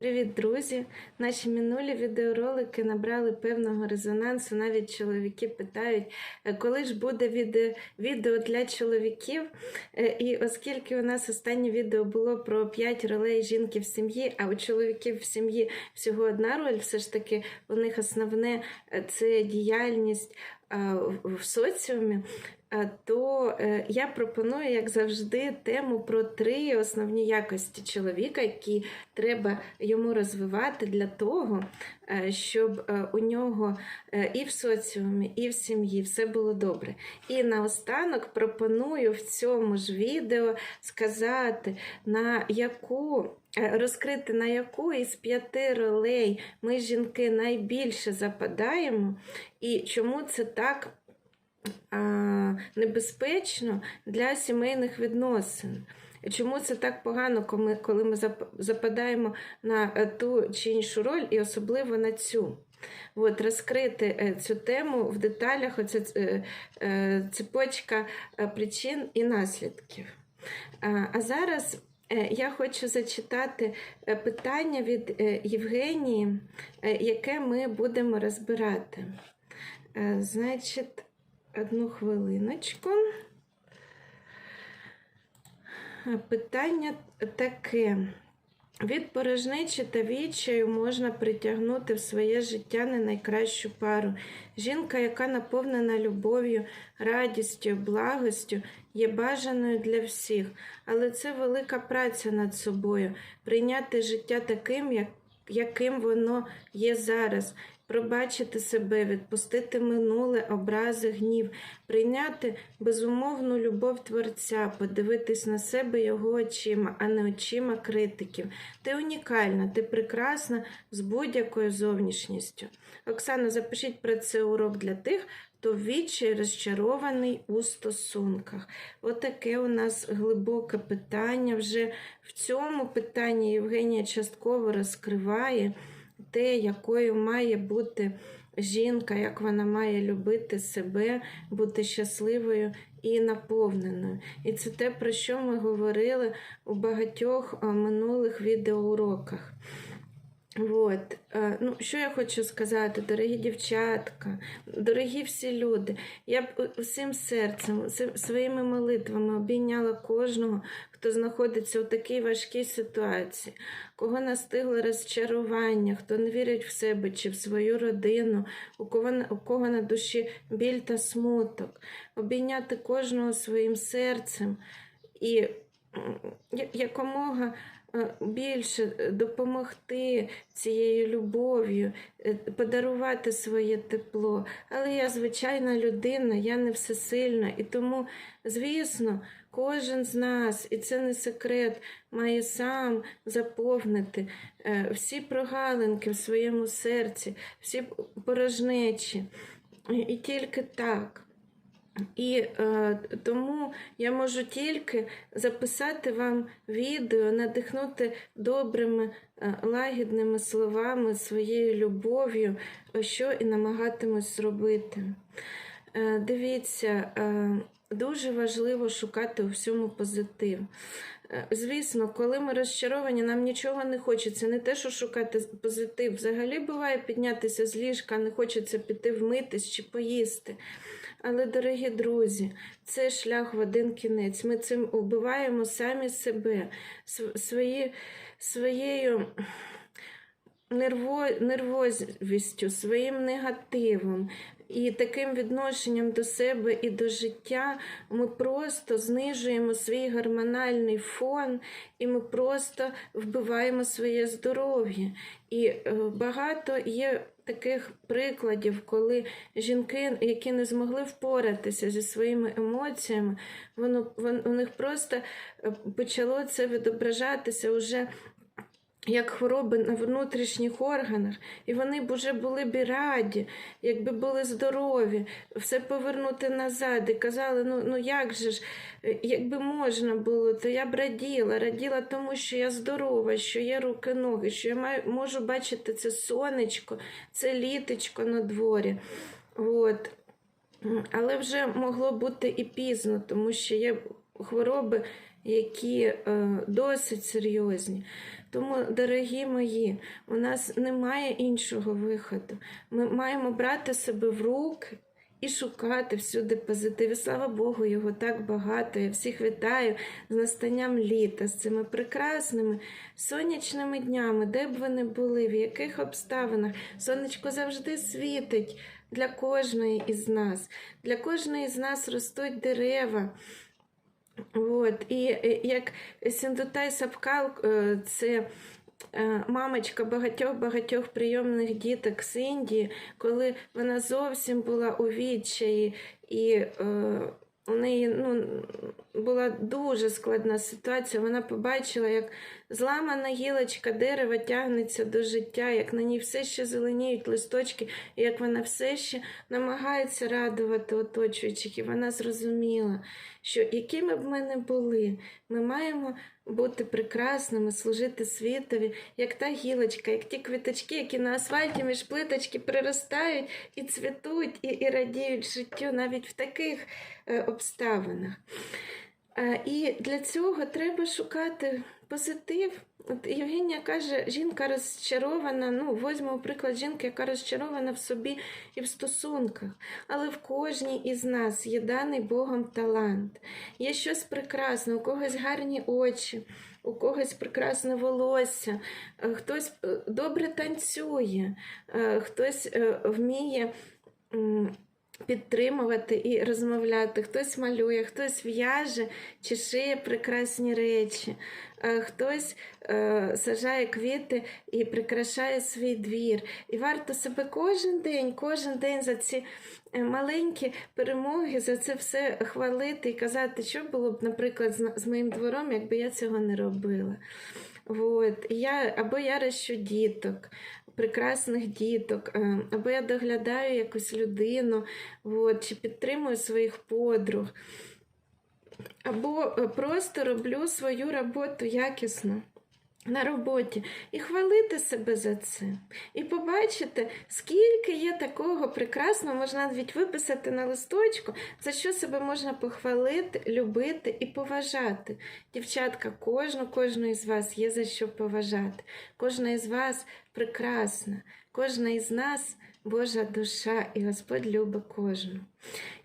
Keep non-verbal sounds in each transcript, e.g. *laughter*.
Привіт, друзі! Наші минулі відеоролики набрали певного резонансу. Навіть чоловіки питають, е, коли ж буде відео, відео для чоловіків. Е, І оскільки у нас останнє відео було про 5 ролей жінки в сім'ї, а у чоловіків в сім'ї всього одна роль, все ж таки у них основне е, це діяльність е, в соціумі. Е, То е, я пропоную, як завжди, тему про три основні якості чоловіка, які треба йому розвивати для того, е, щоб у нього і в соціумі, і в сім'ї все було добре. І наостанок пропоную в цьому ж відео сказати, на яку розкрити на яку із п'яти ролей ми, жінки, найбільше западаємо, і чому це так. Небезпечно для сімейних відносин. Чому це так погано, коли- ми западаємо на е, ту чи іншу роль, і особливо на цю? От, розкрити е, цю тему в деталях, оця е, цепочка причин і наслідків. А, зараз я хочу зачитати питання від Євгенії, яке ми будемо розбирати. Значить, одну хвилиночку. Питання таке. Від порожнечі та відчаю можна притягнути в своє життя не найкращу пару. Жінка, яка наповнена любов'ю, радістю, благостю, є бажаною для всіх, але це велика праця над собою прийняти життя таким, як, яким воно є зараз. Пробачити себе, відпустити минуле, образи, гнів, прийняти безумовну любов Творця, подивитись на себе його очима, а не очима критиків. Ти унікальна, ти прекрасна з будь-якою зовнішністю. Оксана, запишіть про це урок для тих, хто вічі розчарований у стосунках. Отаке у нас глибоке питання. Вже в цьому питанні Євгенія частково розкриває те, якою має бути жінка, як вона має любити себе, бути щасливою і наповненою. І це те, про що ми говорили у багатьох минулих відеоуроках. От. е, Ну, що я хочу сказати, дорогі дівчатка, дорогі всі люди, я б усім серцем, своїми молитвами обійняла кожного, хто знаходиться у такій важкій ситуації, кого настигло розчарування, хто не вірить в себе чи в свою родину, у кого, у кого на душі біль та смуток, обійняти кожного своїм серцем і якомога більше е, допомогти цією любов'ю, е, подарувати своє тепло. Але я звичайна людина, я не всесильна. І тому, звісно, кожен з нас, і це не секрет, має сам заповнити е, всі прогалинки в своєму серці, всі порожнечі. І тільки так. І е, тому я можу тільки записати вам відео, надихнути добрими, е, лагідними словами, своєю любов'ю, що і намагатимусь зробити. Е, дивіться, е, дуже важливо шукати у всьому позитив. Е, Звісно, коли ми розчаровані, нам нічого не хочеться. Не те, що шукати позитив. Взагалі буває піднятися з ліжка, не хочеться піти вмитись чи поїсти. Але, дорогі друзі, це шлях в один кінець. Ми цим вбиваємо самі себе, своєю нервозістю, своїм негативом і таким відношенням до себе і до життя ми просто знижуємо свій гормональний фон, і ми просто вбиваємо своє здоров'я. І е, багато є таких прикладів, коли жінки, які не змогли впоратися зі своїми емоціями, воно, у них просто е, почало це відображатися уже як хвороби на внутрішніх органах, і вони б уже були б раді, якби були здорові, все повернути назад і казали, ну, ну як же ж, е, якби можна було, то я б раділа, раділа тому, що я здорова, що є руки, ноги, що я маю, можу бачити це сонечко, це літочко на дворі. От. Але вже могло бути і пізно, тому що є хвороби, які е, досить серйозні. Тому, дорогі мої, у нас немає іншого виходу. Ми маємо брати себе в руки. І шукати всюди позитив. І слава Богу, його так багато. Я всіх вітаю з настанням літа, з цими прекрасними сонячними днями, де б ви не були, в яких обставинах. Сонечко завжди світить для кожної із нас. Для кожної з нас ростуть дерева. От. І як Сіндутай Сапкал, е, це е, мамочка багатьох-багатьох прийомних діток з Індії, коли вона зовсім була у відчаї, і е, у неї ну, була дуже складна ситуація. Вона побачила, як зламана гілочка дерева тягнеться до життя, як на ній все ще зеленіють листочки, і як вона все ще намагається радувати оточуючих. І вона зрозуміла, що якими б ми не були, ми маємо бути прекрасними, служити світові, як та гілочка, як ті квіточки, які на асфальті між плиточки приростають і цвітуть, і, і радіють життю навіть в таких е, обставинах. Е, І для цього треба шукати позитив. От Євгенія каже, жінка розчарована. Ну, візьмемо приклад жінки, яка розчарована в собі і в стосунках. Але в кожній із нас є даний Богом талант. Є щось прекрасне, у когось гарні очі, у когось прекрасне волосся, е, хтось е, добре танцює, е, хтось вміє. Підтримувати і розмовляти. Хтось малює, хтось в'яже чи шиє прекрасні речі, е, хтось е, сажає квіти і прикрашає свій двір. І варто себе кожен день, кожен день за ці е, маленькі перемоги, за це все хвалити і казати, що було б, наприклад, з моїм двором, якби я цього не робила. От. Я, або я рощу діток, прекрасних діток, е, або я доглядаю якусь людину, от, чи підтримую своїх подруг, або е, просто роблю свою роботу якісно. На роботі і хвалити себе за це. І побачити, скільки є такого прекрасного, можна навіть виписати на листочку, за що себе можна похвалити, любити і поважати. Дівчатка, кожну, кожну із вас є за що поважати. Кожна із вас прекрасна, кожна із нас Божа душа, і Господь любить кожну.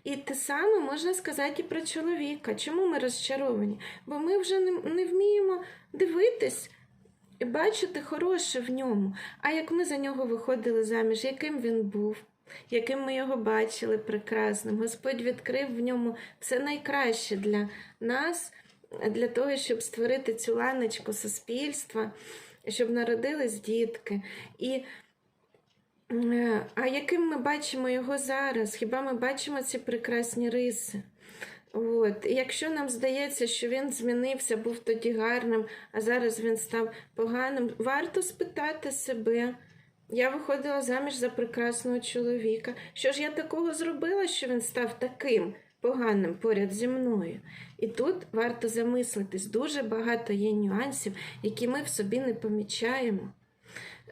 І те саме можна сказати і про чоловіка. Чому ми розчаровані? Бо ми вже не, вміємо дивитись. І бачити хороше в ньому. А як ми за нього виходили заміж, яким він був, яким ми його бачили прекрасним. Господь відкрив в ньому все найкраще для нас, для того, щоб створити цю ланочку суспільства, щоб народились дітки. І е, а яким ми бачимо його зараз? Хіба ми бачимо ці прекрасні риси? От. Якщо нам здається, що він змінився, був тоді гарним, а зараз він став поганим, варто спитати себе. Я виходила заміж за прекрасного чоловіка. Що ж я такого зробила, що він став таким поганим поряд зі мною? І тут варто замислитись, дуже багато є нюансів, які ми в собі не помічаємо.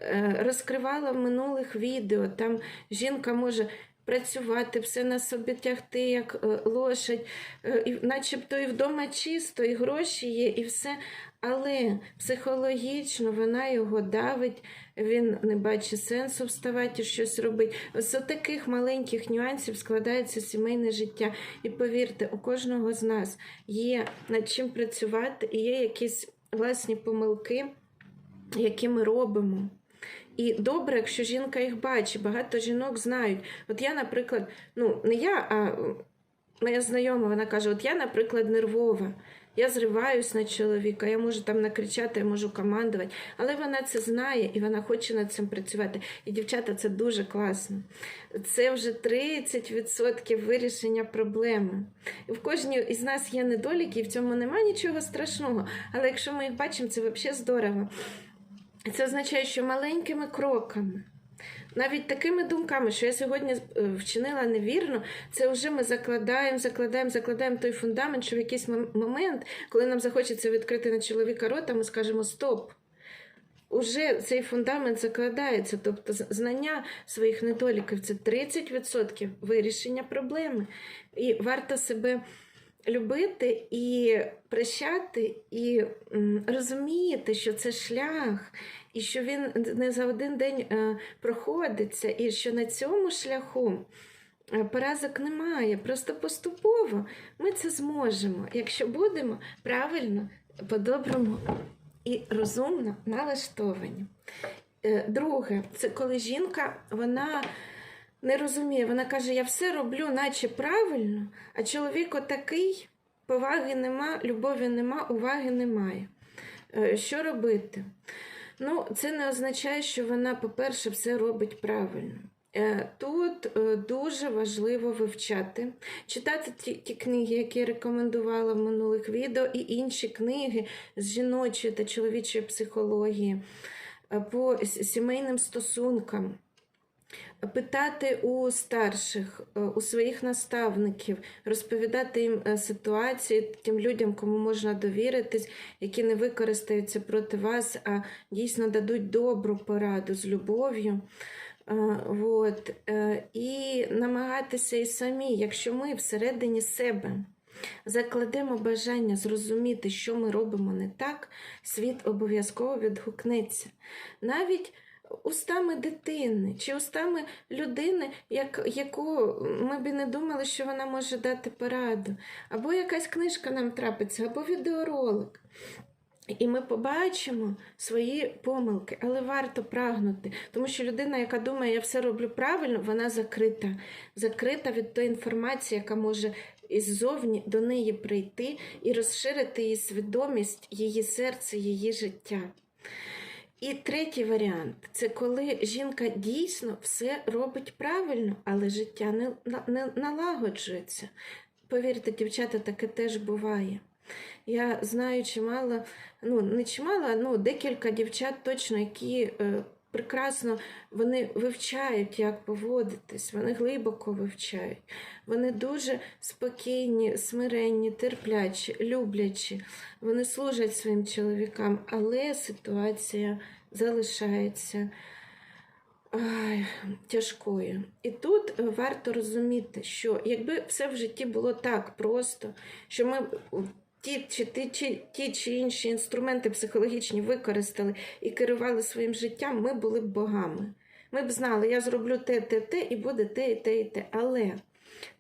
Е, Розкривала в минулих відео, там жінка може працювати, все на собі тягти, як е, лошадь, е, і начебто і вдома чисто, і гроші є, і все. Але психологічно вона його давить, він не бачить сенсу вставати і щось робити. З таких маленьких нюансів складається сімейне життя. І повірте, у кожного з нас є над чим працювати, і є якісь власні помилки, які ми робимо. І добре, якщо жінка їх бачить, багато жінок знають. От я, наприклад, ну не я, а моя знайома, вона каже: От я, наприклад, нервова. Я зриваюсь на чоловіка, я можу там накричати, я можу командувати, але вона це знає і вона хоче над цим працювати. І дівчата, це дуже класно. Це вже 30% вирішення проблеми. В кожній із нас є недоліки, і в цьому немає нічого страшного. Але якщо ми їх бачимо, це взагалі здорово. Це означає, що маленькими кроками, навіть такими думками, що я сьогодні е, вчинила невірно, це вже ми закладаємо, закладаємо, закладаємо той фундамент, що в якийсь момент, коли нам захочеться відкрити на чоловіка рота, ми скажемо стоп. Уже цей фундамент закладається, тобто знання своїх недоліків це 30% вирішення проблеми. І варто себе любити і прощати, і розуміти, що це шлях, і що він не за один день е, проходиться, і що на цьому шляху е, поразок немає. Просто поступово ми це зможемо, якщо будемо правильно, по-доброму і розумно налаштовані. Е, Друге, це коли жінка вона не розуміє, вона каже: я все роблю, наче правильно, а чоловік отакий, поваги нема, любові нема, уваги немає. Е, Що робити? Ну, це не означає, що вона, по-перше, все робить правильно. Е, Тут е, дуже важливо вивчати, читати ті, ті книги, які я рекомендувала в минулих відео, і інші книги з жіночої та чоловічої психології по сімейним стосункам. Питати у старших, е, у своїх наставників, розповідати їм е, ситуації тим людям, кому можна довіритись, які не використаються проти вас, а дійсно дадуть добру пораду з любов'ю. Е, Вот. е, І намагатися і самі, якщо ми всередині себе закладемо бажання зрозуміти, що ми робимо не так, світ обов'язково відгукнеться. Навіть устами дитини чи устами людини, як, яку ми б не думали, що вона може дати пораду, або якась книжка нам трапиться, або відеоролик. І ми побачимо свої помилки, але варто прагнути, тому що людина, яка думає, я все роблю правильно, вона закрита, закрита від тої інформації, яка може іззовні до неї прийти і розширити її свідомість, її серце, її життя. І третій варіант це коли жінка дійсно все робить правильно, але життя не, не налагоджується. Повірте, дівчата, таке теж буває. Я знаю чимало, ну не чимало, ну декілька дівчат точно, які е, прекрасно вони вивчають, як поводитись, вони глибоко вивчають. Вони дуже спокійні, смиренні, терплячі, люблячі. Вони служать своїм чоловікам, але ситуація залишається ай, тяжкою. І тут варто розуміти, що якби все в житті було так просто, що ми ті чи, ті, чи, ті чи інші інструменти психологічні використали і керували своїм життям, ми були б богами. Ми б знали, я зроблю те, те, те, і буде те, і те, і те. Але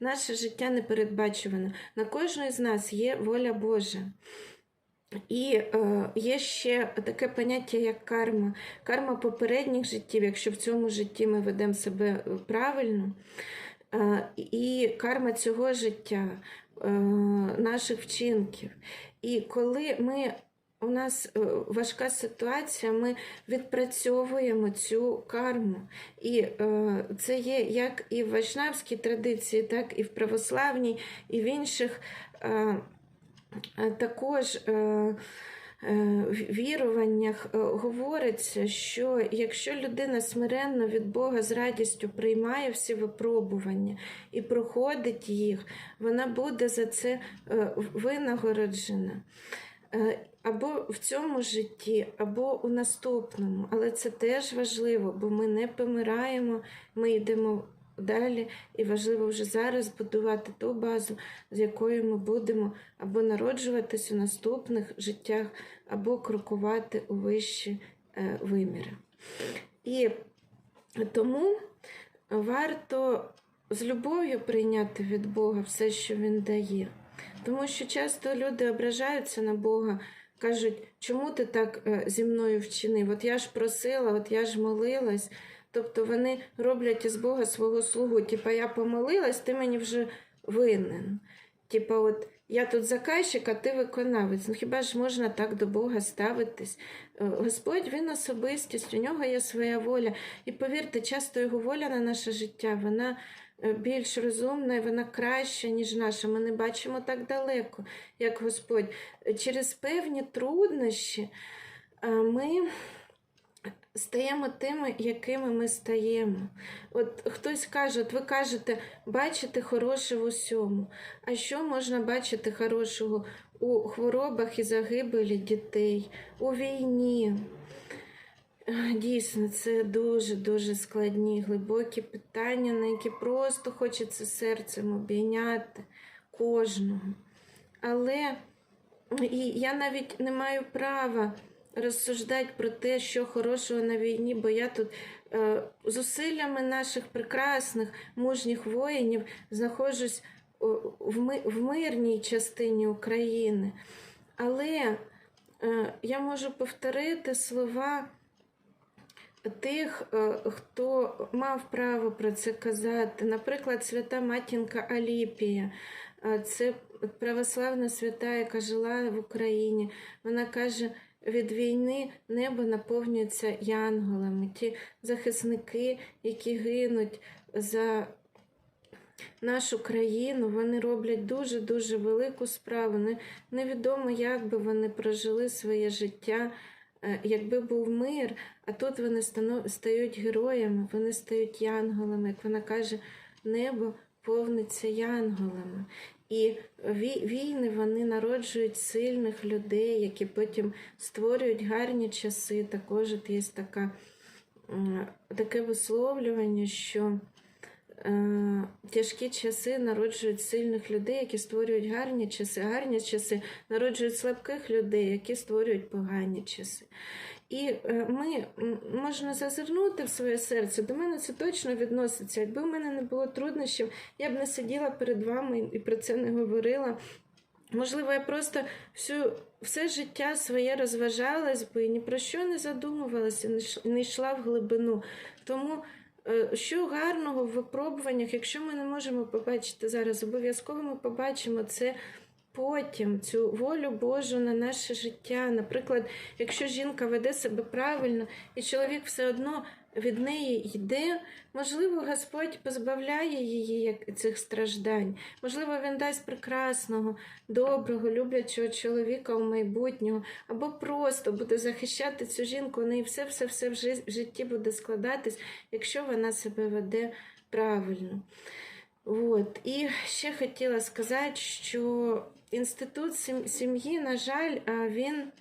наше життя не передбачуване. На кожної з нас є воля Божа. І е, є ще таке поняття, як карма. Карма попередніх життів, якщо в цьому житті ми ведемо себе правильно, е, і карма цього життя, наших вчинків. І коли ми, у нас е, важка ситуація, ми відпрацьовуємо цю карму. І е, це є як і в вайшнавській традиції, так і в православній, і в інших. Е, Е, Також е, е, віруваннях е, говориться, що якщо людина смиренно від Бога з радістю приймає всі випробування і проходить їх, вона буде за це е, винагороджена. Е, Або в цьому житті, або у наступному. Але це теж важливо, бо ми не помираємо, ми йдемо далі, і важливо вже зараз будувати ту базу, з якою ми будемо або народжуватись у наступних життях, або крокувати у вищі е, виміри. І тому варто з любов'ю прийняти від Бога все, що Він дає. Тому що часто люди ображаються на Бога, кажуть, чому ти так е, зі мною вчинив? От я ж просила, от я ж молилась. Тобто вони роблять із Бога свого слугу. Типа я помолилась, ти мені вже винен. Типа, от я тут заказчик, а ти виконавець. Ну хіба ж можна так до Бога ставитись? Е, Господь він особистість, у нього є своя воля. І повірте, часто його воля на наше життя, вона е, більш розумна і вона краща, ніж наша. Ми не бачимо так далеко, як Господь. Через певні труднощі е, ми стаємо тими, якими ми стаємо. От хтось каже, от ви кажете, бачите хороше в усьому. А що можна бачити хорошого у хворобах і загибелі дітей, у війні? Дійсно, це дуже-дуже складні, глибокі питання, на які просто хочеться серцем обійняти кожного. Але і я навіть не маю права розсуждати про те, що хорошого на війні, бо я тут е, зусиллями наших прекрасних мужніх воїнів знаходжусь в, ми, в мирній частині України. Але е, я можу повторити слова тих, е, хто мав право про це казати. Наприклад, свята матінка Аліпія. Е, Це православна свята, яка жила в Україні. Вона каже: від війни небо наповнюється янголами. Ті захисники, які гинуть за нашу країну, вони роблять дуже-дуже велику справу. Невідомо, як би вони прожили своє життя, е, якби був мир, а тут вони стають героями, вони стають янголами. Як вона каже, небо повниться янголами. І війни вони народжують сильних людей, які потім створюють гарні часи. Також є така, таке висловлювання, що е, тяжкі часи народжують сильних людей, які створюють гарні часи. Гарні часи народжують слабких людей, які створюють погані часи. І е, ми можна зазирнути в своє серце. До мене це точно відноситься. Якби в мене не було труднощів, я б не сиділа перед вами і про це не говорила. Можливо, я просто всю, все життя своє розважалась би і ні про що не задумувалася, не йшла в глибину. Тому е, що гарного в випробуваннях, якщо ми не можемо побачити зараз, обов'язково ми побачимо це потім, цю волю Божу на наше життя. Наприклад, якщо жінка веде себе правильно, і чоловік все одно від неї йде, можливо, Господь позбавляє її цих страждань. Можливо, він дасть прекрасного, доброго, люблячого чоловіка у майбутнього, або просто буде захищати цю жінку, у неї все, все, все в житті буде складатись, якщо вона себе веде правильно. От. І ще хотіла сказати, що інститут сім'ї, на жаль, він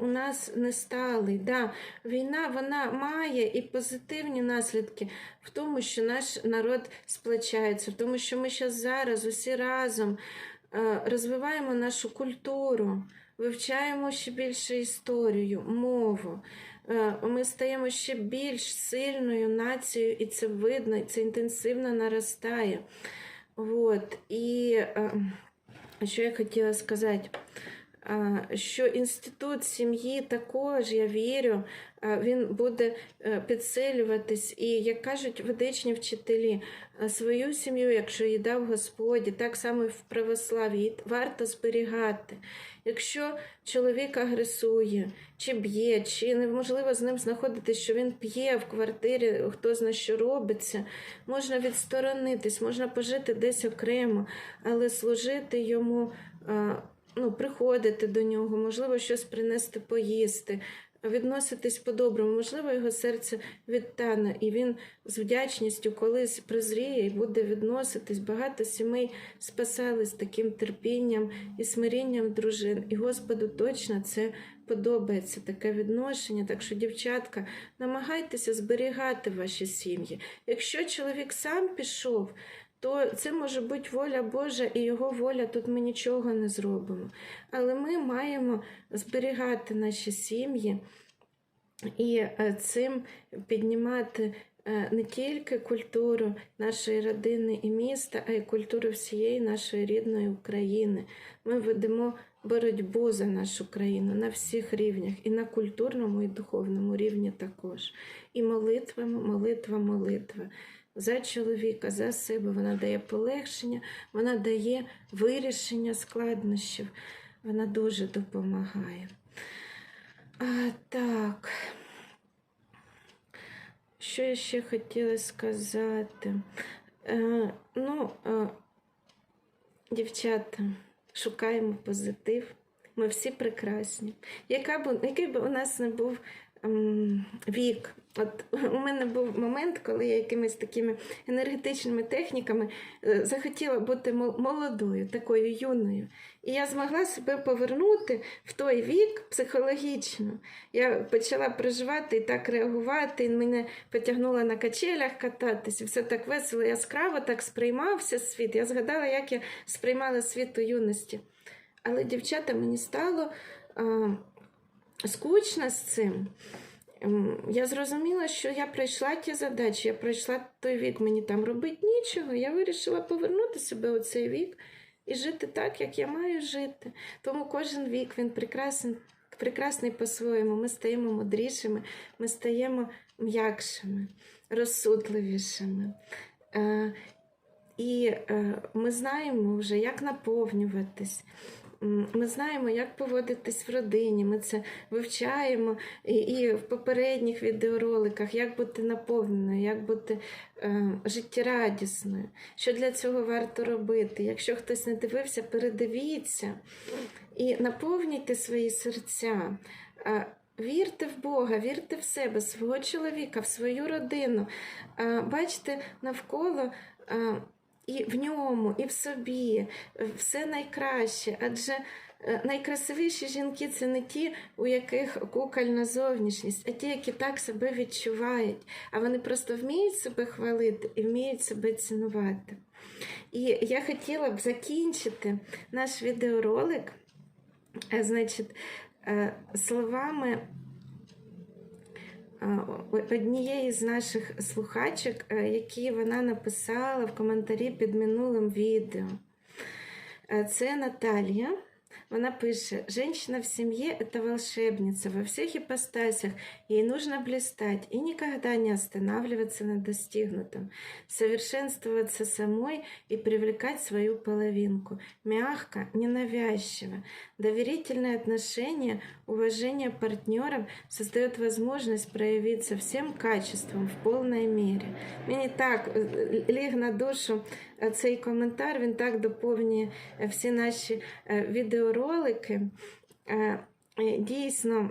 у нас не сталий. Да, війна вона має і позитивні наслідки в тому, що наш народ сплачається, в тому, що ми зараз усі разом е, розвиваємо нашу культуру, вивчаємо ще більше історію, мову. Е, Ми стаємо ще більш сильною нацією, і це видно, і це інтенсивно наростає. От. І е, що я хотіла сказати? Що інститут сім'ї також, я вірю, він буде е, підсилюватись. І, як кажуть ведичні вчителі, свою сім'ю, якщо їй дав Господь, і так само і в православ'ї, її варто зберігати. Якщо чоловік агресує, чи б'є, чи неможливо з ним знаходитись, що він п'є в квартирі, хто зна що робиться, можна відсторонитись, можна пожити десь окремо, але служити йому. Ну, приходити до нього, можливо, щось принести поїсти, відноситись по-доброму, можливо, його серце відтане, і він з вдячністю колись прозріє і буде відноситись. Багато сімей спасались таким терпінням і смирінням дружин. І Господу точно це подобається таке відношення. Так що, дівчатка, намагайтеся зберігати ваші сім'ї. Якщо чоловік сам пішов, то це може бути воля Божа і його воля, тут ми нічого не зробимо. Але ми маємо зберігати наші сім'ї і е, цим піднімати е, не тільки культуру нашої родини і міста, а й культуру всієї нашої рідної України. Ми ведемо боротьбу за нашу країну на всіх рівнях, і на культурному, і духовному рівні також. І молитва, молитва, молитва за чоловіка, за себе. Вона дає полегшення, вона дає вирішення складнощів. Вона дуже допомагає. А, так. Що я ще хотіла сказати? Е, ну, е, дівчата, шукаємо позитив. Ми всі прекрасні. Яка б, який би у нас не був вік. От у мене був момент, коли я якимись такими енергетичними техніками е, захотіла бути молодою, такою юною. І я змогла себе повернути в той вік психологічно. Я почала проживати і так реагувати, і мене потягнуло на качелях кататись, і все так весело, яскраво так сприймався світ. Я згадала, як я сприймала світ у юності. Але, дівчата, мені стало а, скучно з цим. Я зрозуміла, що я пройшла ті задачі, я пройшла той вік, мені там робити нічого. Я вирішила повернути себе у цей вік і жити так, як я маю жити. Тому кожен вік він прекрасний, прекрасний по-своєму. Ми стаємо мудрішими, ми стаємо м'якшими, розсудливішими. Е, І е, ми знаємо вже, як наповнюватись. Ми знаємо, як поводитись в родині. Ми це вивчаємо і, і в попередніх відеороликах, як бути наповненою, як бути е, життєрадісною. Що для цього варто робити? Якщо хтось не дивився, передивіться і наповнюйте свої серця. Е, Вірте в Бога, вірте в себе, свого чоловіка, в свою родину. Е, Бачите навколо е, і в ньому, і в собі е, все найкраще. Адже е, найкрасивіші жінки це не ті, у яких кукольна зовнішність, а ті, які так себе відчувають. А вони просто вміють себе хвалити і вміють себе цінувати. І я хотіла б закінчити наш відеоролик, е, значить, словами однієї з наших слухачок, е, які вона написала в коментарі під минулим відео. Е, Це Наталья. Вона пише, женщина в семье – это волшебница во всех ипостасях, ей нужно блистать и никогда не останавливаться на достигнутом, совершенствоваться самой и привлекать свою половинку, мягко, ненавязчиво. Доверительные отношения, уважение партнерам создает возможность проявиться всем качеством в полной мере. Мені так е, ліг на душу е, цей коментар, він так доповнює е, всі наші е, відеоролики. Е, е, Дійсно,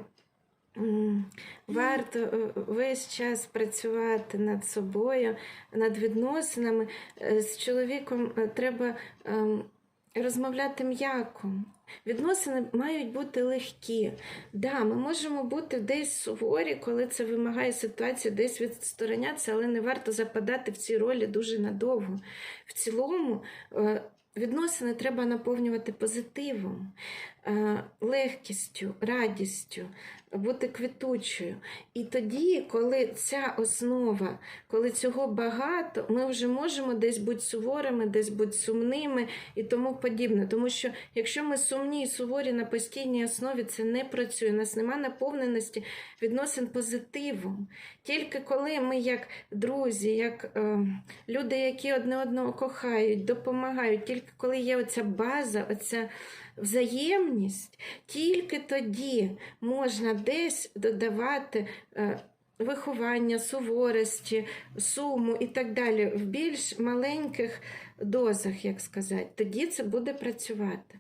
варто е, весь час працювати над собою, над відносинами. З чоловіком треба ем, розмовляти м'яко. Відносини мають бути легкі. Да, ми можемо бути десь суворі, коли це вимагає ситуація, десь відсторонятися, але не варто западати в ці ролі дуже надовго. В цілому відносини треба наповнювати позитивом, е, легкістю, радістю, бути квітучою. І тоді, коли ця основа, коли цього багато, ми вже можемо десь бути суворими, десь бути сумними і тому подібне. Тому що якщо ми сумні і суворі на постійній основі, це не працює. У нас нема наповненості відносин позитивом. Тільки коли ми, як друзі, як е, люди, які одне одного кохають, допомагають, тільки коли є оця база, оця взаємність, тільки тоді можна десь додавати. Е, Виховання, суворості, суму і так далі в більш маленьких дозах, як сказати, тоді це буде працювати.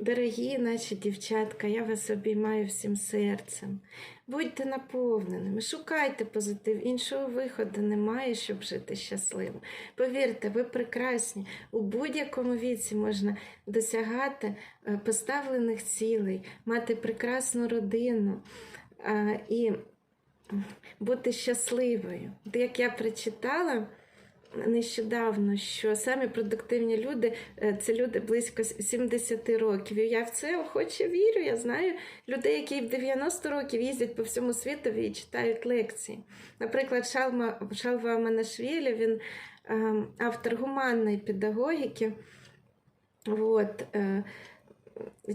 Дорогі наші дівчатка, я вас обіймаю всім серцем. Будьте наповненими, шукайте позитив, іншого виходу немає, щоб жити щасливо. Повірте, ви прекрасні. У будь-якому віці можна досягати е, поставлених цілей, мати прекрасну родину е, і бути щасливою. Як я прочитала нещодавно, що самі продуктивні люди е, це люди близько 70 років. І я в це охоче вірю. Я знаю людей, які в 90 років їздять по всьому світу і читають лекції. Наприклад, Шалма, Шалва Манашвілі, він е, автор гуманної педагогіки. От, е,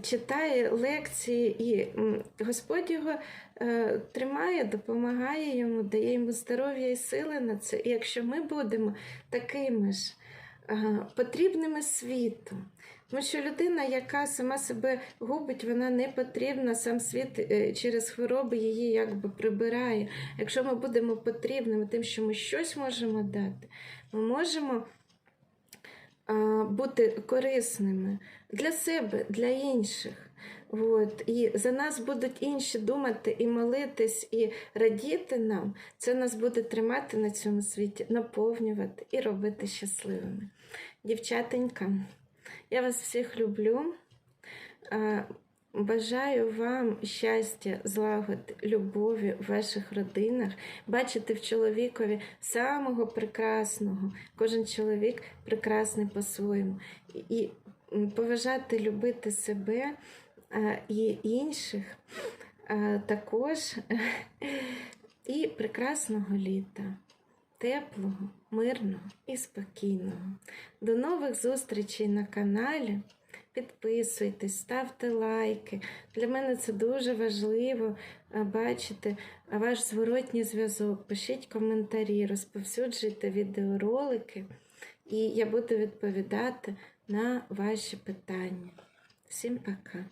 читає лекції, і Господь його тримає, допомагає йому, дає йому здоров'я і сили на це. І якщо ми будемо такими ж е, потрібними світу, тому що людина, яка сама себе губить, вона не потрібна, сам світ е, через хвороби її якби прибирає. Якщо ми будемо потрібними, тим, що ми щось можемо дати, ми можемо бути корисними для себе, для інших. От. І за нас будуть інші думати і молитись, і радіти нам. Це нас буде тримати на цьому світі, наповнювати і робити щасливими. Дівчатенька, я вас всіх люблю. Бажаю вам щастя, злагоди, любові в ваших родинах, бачити в чоловікові самого прекрасного. Кожен чоловік прекрасний по-своєму. І поважати, любити себе і інших також. *laughs* І прекрасного літа, теплого, мирного і спокійного. До нових зустрічей на каналі. Підписуйтесь, ставте лайки. Для мене це дуже важливо бачити ваш зворотній зв'язок. Пишіть коментарі, розповсюджуйте відеоролики, і я буду відповідати на ваші питання. Всім пока!